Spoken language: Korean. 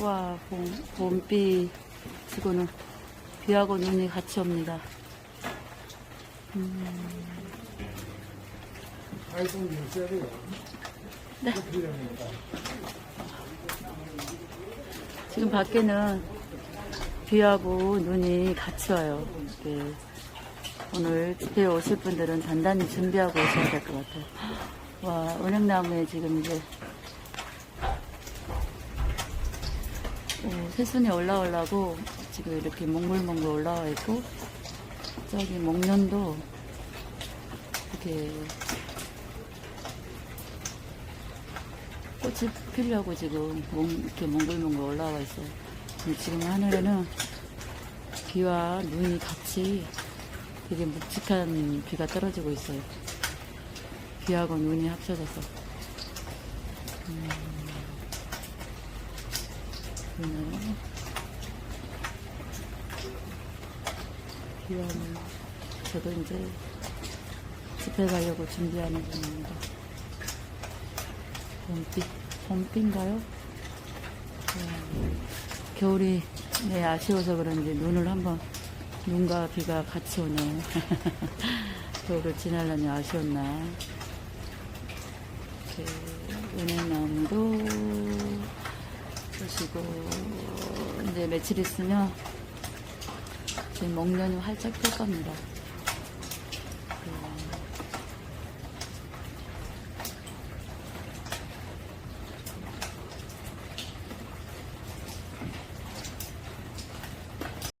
와, 봄, 봄비 치고는 비하고 눈이 같이 옵니다. 돼요. 네. 지금 밖에는 비하고 눈이 같이 와요. 이렇게 오늘 집회에 오실 분들은 단단히 준비하고 오셔야 될 것 같아요. 와, 은행나무에 지금 이제 새순이 올라오려고 지금 이렇게 몽글몽글 올라와 있고 저기 목련도 이렇게 꽃이 피려고 지금 몽, 이렇게 몽글몽글 올라와 있어요. 지금 하늘에는 비와 눈이 같이 되게 묵직한 비가 떨어지고 있어요. 비하고 눈이 합쳐져서. 비와 눈. 저도 이제 집에 가려고 준비하는 중입니다. 봄비, 봄비인가요? 네. 겨울이 네, 아쉬워서 그런지 눈을 한번, 눈과 비가 같이 오네요. 겨울을 지나려니 아쉬웠나. 이렇게, 은행나무도 보시고, 이제 며칠 있으면 지금 목련이 활짝 필 겁니다.